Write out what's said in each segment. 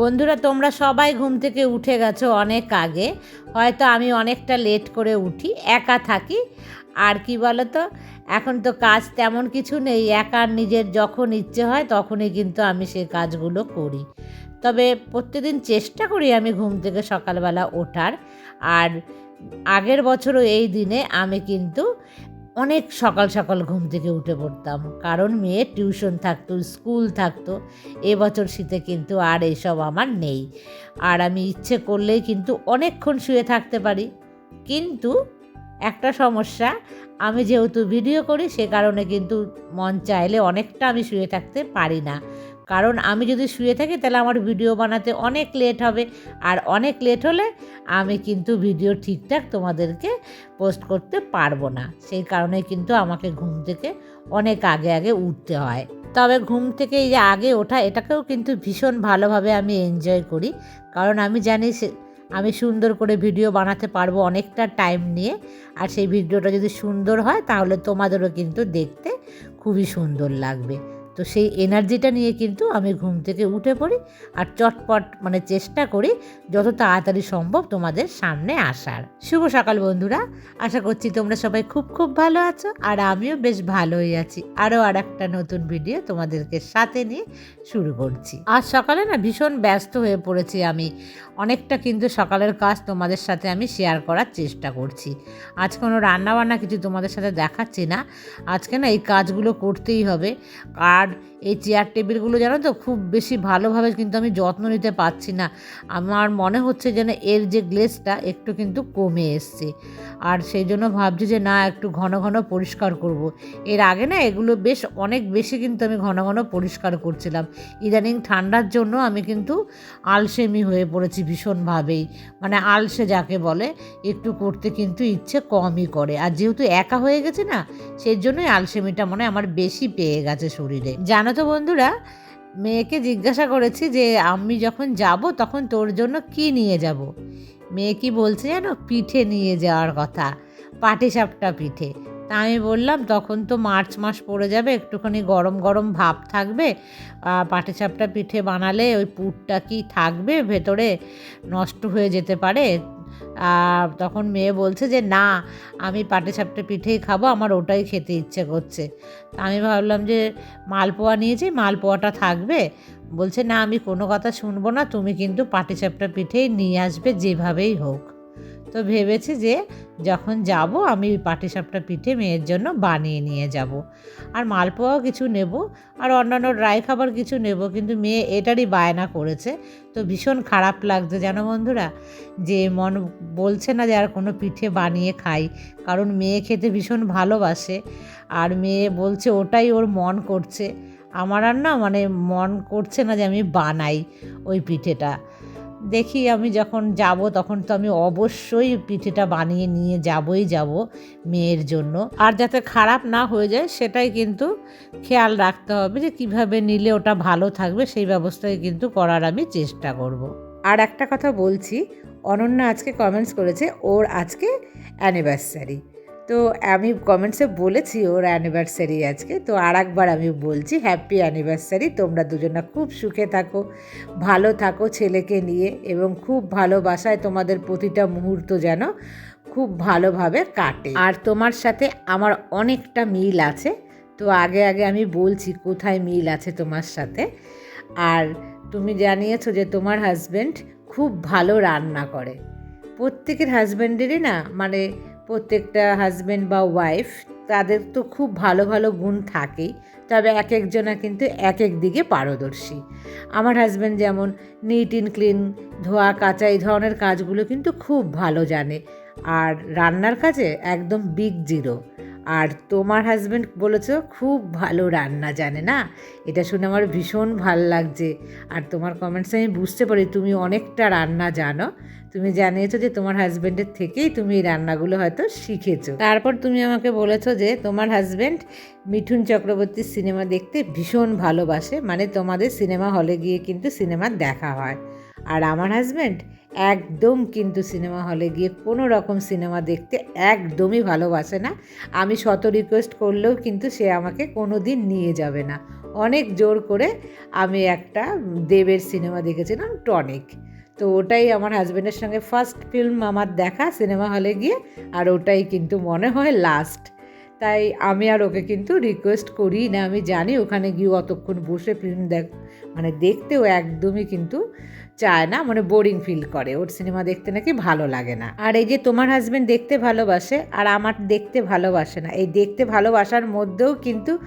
বন্ধুরা, তোমরা সবাই ঘুম থেকে উঠে গেছো অনেক আগে। হয়তো আমি অনেকটা লেট করে উঠি, একা থাকি। আর কি বলো তো এখন তো কাজ তেমন কিছু নেই, একা নিজের যখন ইচ্ছে হয় তখনই কিন্তু আমি সেই কাজগুলো করি। তবে প্রত্যেকদিন চেষ্টা করি আমি ঘুম থেকে সকালবেলা ওঠার। আর আগের বছরও এই দিনে আমি কিন্তু অনেক সকাল সকাল ঘুম থেকে উঠে পড়তাম। কারণ মেয়ে টিউশন থাকতো, স্কুল থাকতো, এবছর শীতে কিন্তু আর এসব আমার নেই। আর আমি ইচ্ছে করলেই কিন্তু অনেকক্ষণ শুয়ে থাকতে পারি। কিন্তু একটা সমস্যা, আমি যেহেতু ভিডিও করি, সে কারণে কিন্তু মন চাইলে অনেকটা আমি শুয়ে থাকতে পারি না। কারণ আমি যদি শুয়ে থাকি তাহলে আমার ভিডিও বানাতে অনেক লেট হবে। আর অনেক লেট হলে আমি কিন্তু ভিডিও ঠিকঠাক তোমাদেরকে পোস্ট করতে পারব না। সেই কারণে কিন্তু আমাকে ঘুম থেকে অনেক আগে আগে উঠতে হয়। তবে ঘুম থেকে এই যে আগে ওঠা, এটাকেও কিন্তু ভীষণ ভালোভাবে আমি এনজয় করি। কারণ আমি জানি সে, আমি সুন্দর করে ভিডিও বানাতে পারব অনেকটা টাইম নিয়ে। আর সেই ভিডিওটা যদি সুন্দর হয় তাহলে তোমাদেরও কিন্তু দেখতে খুবই সুন্দর লাগবে। তো সেই এনার্জিটা নিয়ে কিন্তু আমি ঘুম থেকে উঠে পড়ি আর চটপট মানে চেষ্টা করি যত তাড়াতাড়ি সম্ভব তোমাদের সামনে আসার। শুভ সকাল বন্ধুরা, আশা করছি তোমরা সবাই খুব খুব ভালো আছো আর আমিও বেশ ভালোই আছি। আরও আর একটা নতুন ভিডিও তোমাদেরকে সাথে নিয়ে শুরু করছি। আজ সকালে না ভীষণ ব্যস্ত হয়ে পড়েছি আমি। অনেকটা কিন্তু সকালের কাজ তোমাদের সাথে আমি শেয়ার করার চেষ্টা করছি। আজ কোনো রান্নাবান্না কিছু তোমাদের সাথে দেখাচ্ছি না। আজকে না এই কাজগুলো করতেই হবে। আর এই চেয়ার টেবিলগুলো জানো তো, খুব বেশি ভালোভাবে কিন্তু আমি যত্ন নিতে পারছি না। আমার মনে হচ্ছে যেন এর যে গ্লেসটা একটু কিন্তু কমে এসছে। আর সেই জন্য ভাবছি যে না, একটু ঘন ঘন পরিষ্কার করব। এর আগে না, এগুলো বেশ অনেক বেশি কিন্তু আমি ঘন ঘন পরিষ্কার করছিলাম। ইদানিং ঠান্ডার জন্য আমি কিন্তু আলসেমি হয়ে পড়েছি ভীষণভাবেই। মানে আলসে যাকে বলে, একটু করতে কিন্তু ইচ্ছে কমই করে। আর যেহেতু একা হয়ে গেছে না, সেই জন্যই আলসেমিটা মনে আমার বেশি পেয়ে গেছে শরীরে। জানো তো বন্ধুরা, মেয়েকে জিজ্ঞাসা করেছি যে আমি যখন যাব তখন তোর জন্য কি নিয়ে যাব। মেয়ে কি বলছে জানো? পিঠে নিয়ে যাওয়ার কথা, পাটিসাপটা পিঠে। তা আমি বললাম, তখন তো মার্চ মাস পড়ে যাবে, একটুখানি গরম গরম ভাব থাকবে। পাটিসাপটা পিঠে বানালে ওই পুরটা কি থাকবে? ভেতরে নষ্ট হয়ে যেতে পারে। তখন মেয়ে বলছে যে, না, আমি পাটে সাপটে পিঠেই খাব, আমার ওটাই খেতে ইচ্ছে করছে। তা আমি ভাবলাম যে, মালপোয়া নিয়েছি, মালপোয়াটা থাকবে? বলছে, না, আমি কোনো কথা শুনব না, তুমি কিন্তু পাটিসাপটা পিঠেই নিয়ে আসবে যেভাবেই হোক। তো ভেবেছি যে যখন যাব আমি পাটিসাপটা পিঠে মেয়ের জন্য বানিয়ে নিয়ে যাব। আর মালপোয়াও কিছু নেব, আর অন্যান্য ড্রাই খাবার কিছু নেব, কিন্তু মেয়ে এটারই বায়না করেছে। তো ভীষণ খারাপ লাগছে, জানো বন্ধুরা, যে মন বলছে না যে আর কোনো পিঠে বানিয়ে খাই, কারণ মেয়ে খেতে ভীষণ ভালোবাসে, আর মেয়ে বলছে ওটাই ওর মন করছে। আমার আর না মানে মন করছে না যে আমি বানাই ওই পিঠেটা। দেখি আমি যখন যাব তখন তো আমি অবশ্যই পিঠেটা বানিয়ে নিয়ে যাবই যাব মেয়ের জন্য আর যাতে খারাপ না হয়ে যায় সেটাই কিন্তু খেয়াল রাখতে হবে যে কীভাবে নিলে ওটা ভালো থাকবে সেই ব্যবস্থাই কিন্তু করার আমি চেষ্টা করব। আর একটা কথা বলছি, অনন্যা আজকে কমেন্টস করেছে, ওর আজকে অ্যানিভার্সারি তো আমি কমেন্টসে বলেছি ওর অ্যানিভার্সারি আজকে, তো আর একবার আমি বলছি হ্যাপি অ্যানিভার্সারি তোমরা দুজনা খুব সুখে থাকো, ভালো থাকো ছেলেকে নিয়ে এবং খুব ভালোবাসায় তোমাদের প্রতিটা মুহূর্ত যেন খুব ভালোভাবে কাটে। আর তোমার সাথে আমার অনেকটা মিল আছে, তো আগে আগে আমি বলছি কোথায় মিল আছে তোমার সাথে। আর তুমি জানিয়েছো যে তোমার হাজব্যান্ড খুব ভালো রান্না করে। প্রত্যেকের হাজব্যান্ডেরই না মানে প্রত্যেকটা হাজব্যান্ড বা ওয়াইফ তাদের তো খুব ভালো ভালো গুণ থাকেই, তবে এক একজনা কিন্তু এক এক দিকে পারদর্শী। আমার হাজব্যান্ড যেমন নিট ইন ক্লিন ধোয়া, কাচা, এই ধরনের কাজগুলো কিন্তু খুব ভালো জানে। আর রান্নার কাজে একদম বিগ জিরো আর তোমার হাজব্যান্ড বলেছ খুব ভালো রান্না জানে না? এটা শুনে আমার ভীষণ ভালো লাগছে। আর তোমার কমেন্টসে আমি বুঝতে পারি, তুমি অনেকটা রান্না জানো। তুমি জানিয়েছো যে তোমার হাজব্যান্ডের থেকেই তুমি এই রান্নাগুলো হয়তো শিখেছো। তারপর তুমি আমাকে বলেছ যে তোমার হাজব্যান্ড মিঠুন চক্রবর্তীর সিনেমা দেখতে ভীষণ ভালোবাসে। মানে তোমাদের সিনেমা হলে গিয়ে কিন্তু সিনেমা দেখা হয়। আর আমার হাজব্যান্ড একদম কিন্তু সিনেমা হলে গিয়ে কোনো রকম সিনেমা দেখতে একদমই ভালোবাসে না। আমি শত রিকোয়েস্ট করলেও কিন্তু সে আমাকে কোনো দিন নিয়ে যাবে না। অনেক জোর করে আমি একটা দেবের সিনেমা দেখেছিলাম টনিক তো ওটাই আমার হাজব্যান্ডের সঙ্গে ফার্স্ট ফিল্ম আমার দেখা, সিনেমা হলে গিয়ে, আর ওটাই কিন্তু মনে হয় লাস্ট তাই আমি আর ওকে কিন্তু রিকোয়েস্ট করি না। আমি জানি ওখানে গিয়ে অতক্ষণ বসে ফিল্ম দেখ মানে দেখতেও একদমই কিন্তু চায় না মানে বোরিং ফিল করে। ওর সিনেমা দেখতে নাকি ভালো লাগে না। আর এই যে তোমার হাজব্যান্ড দেখতে ভালোবাসে, আর আমার দেখতে ভালোবাসে না, এই দেখতে ভালোবাসার মধ্যেও কিন্তু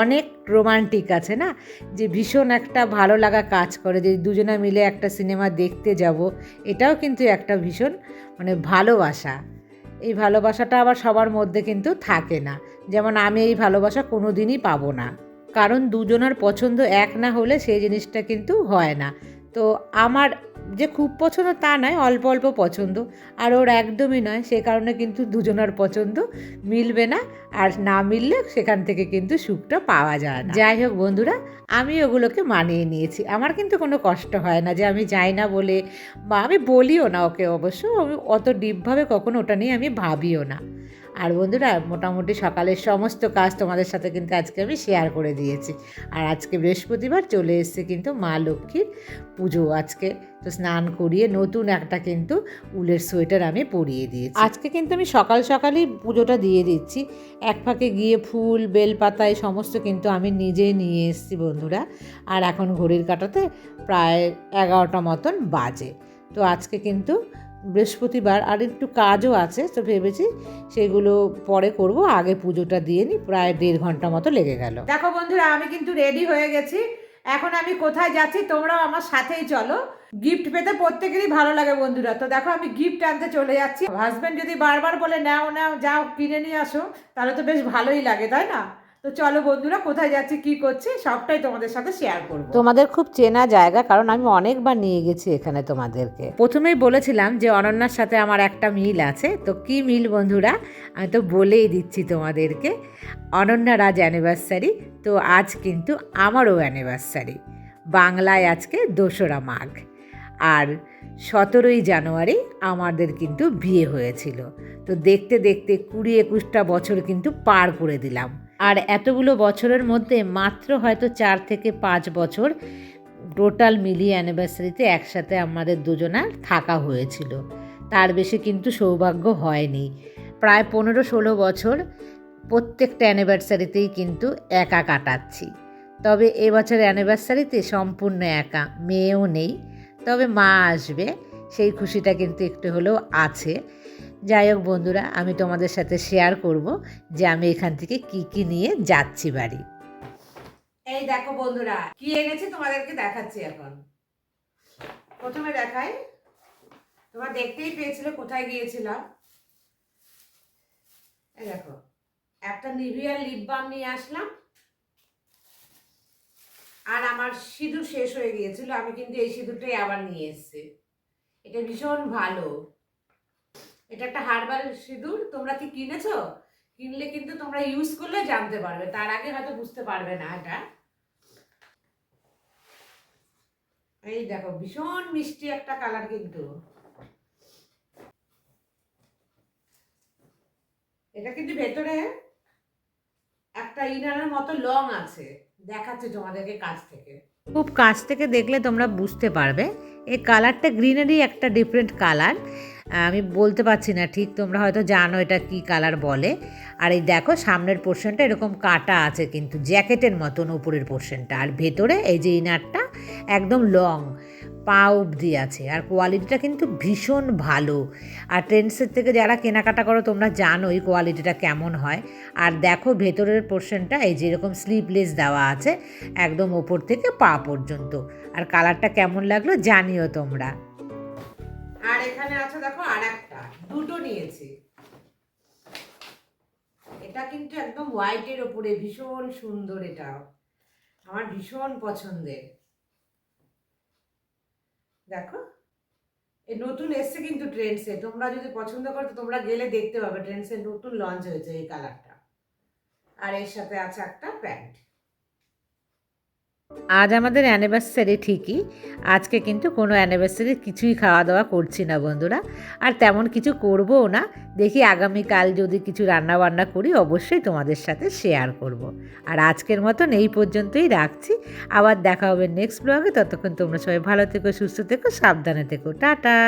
অনেক রোমান্টিক আছে না? যে ভীষণ একটা ভালো লাগা কাজ করে, যে দুজনে মিলে একটা সিনেমা দেখতে যাব, এটাও কিন্তু একটা ভীষণ মানে ভালোবাসা। এই ভালোবাসাটা আবার সবার মধ্যে কিন্তু থাকে না। যেমন আমি এই ভালোবাসা কোনো দিনই পাবো না। কারণ দুজনের পছন্দ এক না হলে সেই জিনিসটা কিন্তু হয় না। তো আমার যে খুব পছন্দ তা নয়, অল্প অল্প পছন্দ। আর ওর একদমই নয়, সে কারণে কিন্তু দুজনের পছন্দ মিলবে না। আর না মিললে সেখান থেকে কিন্তু সুখটা পাওয়া যায় না। যাই হোক বন্ধুরা, আমি ওগুলোকে মানিয়ে নিয়েছি। আমার কিন্তু কোনো কষ্ট হয় না যে আমি যাই না বলে, বা আমি বলিও না ওকে অবশ্য অত ডিপভাবে কখনো ওটা নিয়ে আমি ভাবিও না। আর বন্ধুরা, মোটামুটি সকালের সমস্ত কাজ তোমাদের সাথে কিন্তু আজকে আমি শেয়ার করে দিয়েছি। আর আজকে বৃহস্পতিবার চলে এসছে কিন্তু মা লক্ষ্মীর পুজো আজকে। তো স্নান করিয়ে নতুন একটা কিন্তু উলের সোয়েটার আমি পরিয়ে দিয়েছি। আজকে কিন্তু আমি সকাল সকালই পুজোটা দিয়ে দিচ্ছি। এক ফাঁকে গিয়ে ফুল, বেলপাতা, এই সমস্ত কিন্তু আমি নিজেই নিয়ে এসেছি বন্ধুরা। আর এখন ঘড়ির কাটাতে প্রায় এগারোটা মতন বাজে। তো আজকে কিন্তু বৃহস্পতিবার আর একটু কাজও আছে, তো ভেবেছি সেগুলো পরে করব। আগে পুজোটা দিয়ে নিই প্রায় দেড় ঘণ্টা মতো লেগে গেল। দেখো বন্ধুরা, আমি কিন্তু রেডি হয়ে গেছি। এখন আমি কোথায় যাচ্ছি, তোমরাও আমার সাথেই চলো। গিফট পেতে প্রত্যেকেরই ভালো লাগে বন্ধুরা। তো দেখো, আমি গিফট আনতে চলে যাচ্ছি। হাজব্যান্ড যদি বারবার বলে, নাও নাও, যাও, কিনে নিয়ে আসো, তাহলে তো বেশ ভালোই লাগে, তাই না? তো চলো বন্ধুরা কোথায় যাচ্ছি কি করছি সবটাই তোমাদের সাথে শেয়ার করব। তোমাদের খুব চেনা জায়গা কারণ আমি অনেকবার নিয়ে গেছি এখানে তোমাদেরকে। প্রথমেই বলেছিলাম যে অনন্যার সাথে আমার একটা মিল আছে তো কি মিল বন্ধুরা? আমি তো বলেই দিচ্ছি তোমাদেরকে অনন্যার আজ অ্যানিভার্সারি তো আজ কিন্তু আমারও অ্যানিভার্সারি বাংলায় আজকে দোসরা মাঘ। আর সতেরোই জানুয়ারি আমাদের কিন্তু বিয়ে হয়েছিল তো দেখতে দেখতে কুড়ি একুশটা বছর কিন্তু পার করে দিলাম। আর এতগুলো বছরের মধ্যে মাত্র হয়তো চার থেকে পাঁচ বছর টোটাল মিলিয়ে অ্যানিভার্সারিতে একসাথে আমাদের দুজনার থাকা হয়েছিল। তার বেশি কিন্তু সৌভাগ্য হয়নি। প্রায় পনেরো ষোলো বছর প্রত্যেকটা অ্যানিভার্সারিতেই কিন্তু একা কাটাচ্ছি। তবে এবছর অ্যানিভার্সারিতে সম্পূর্ণ একা, মেয়েও নেই। তবে মা আসবে, সেই খুশিটা কিন্তু একটু হলেও আছে। যাই হোক বন্ধুরা, আমি তোমাদের সাথে শেয়ার করব যে আমি এখান থেকে কি কি নিয়ে যাচ্ছি বাড়ি। এই দেখো বন্ধুরা, কি এনেছি তোমাদেরকে দেখাচ্ছি এখন। প্রথমে দেখাই, তোমরা দেখতেই পেয়েছিলে কোথায় গিয়েছিলাম। এই দেখো, একটা নিভিয়ার লিপ বাম নিয়ে আসলাম। আর আমার সিঁদুর শেষ হয়ে গিয়েছিল, আমি কিন্তু এই সিঁদুরটাই আবার নিয়ে এসেছি। এটা ভীষণ ভালো। এটা একটা হার্বাল সিঁদুর, তোমরা কি কিনেছো? কিনলে কিন্তু তোমরা ইউজ করলে জানতে পারবে, তার আগে হয়তো বুঝতে পারবে না এটা। এই দেখো, ভীষণ মিষ্টি একটা কালার কিন্তু। এটা কিন্তু ভেতরে একটা ইনারের মতো লং আছে, দেখাচ্ছে তোমাদেরকে কাছ থেকে। খুব কাছ থেকে দেখলে তোমরা বুঝতে পারবে, এই কালারটা গ্রিনারি একটা ডিফারেন্ট কালার আমি বলতে পারছি না, ঠিক তোমরা হয়তো জানো এটা কি কালার বলে। আর এই দেখো, সামনের পোর্শনটা এরকম কাটা আছে কিন্তু, জ্যাকেটের মতন উপরের পোর্শনটা। আর ভেতরে এই যে ইনারটা একদম লং, পা অবধি আছে। আর কোয়ালিটিটা কিন্তু ভীষণ ভালো। আর ট্রেন্ডসের থেকে যারা কেনাকাটা করো, তোমরা জানো এই কোয়ালিটিটা কেমন হয়। আর দেখো, ভেতরের পোর্শনটা এই যেরকম স্লিপলেস দেওয়া আছে, একদম ওপর থেকে পা পর্যন্ত। আর কালারটা কেমন লাগল জানিও তোমরা। আর এখানে আছে দেখো আর একটা দুটো নিয়েছি। এটা কিন্তু একদম হোয়াইটের ওপরে, ভীষণ সুন্দর এটা। আমার ভীষণ পছন্দের। দেখো এই নতুন এসছে কিন্তু ট্রেন্ডসে তোমরা যদি পছন্দ করো তোমরা গেলে দেখতে পাবে ট্রেন্ডসে নতুন লঞ্চ হয়েছে এই কালারটা আর এর সাথে আছে একটা প্যান্ট। আজ আমাদের অ্যানিভার্সারি ঠিকই। আজকে কিন্তু কোনো অ্যানিভার্সারি কিছুই খাওয়া দাওয়া করছি না বন্ধুরা। আর তেমন কিছু করবও না। দেখি আগামীকাল যদি কিছু রান্না বান্না করি, অবশ্যই তোমাদের সাথে শেয়ার করব। আর আজকের মতন এই পর্যন্তই রাখছি। আবার দেখা হবে নেক্সট ব্লগে ততক্ষণ তোমরা সবাই ভালো থেকো, সুস্থ থেকো, সাবধানে থেকো। টাটা!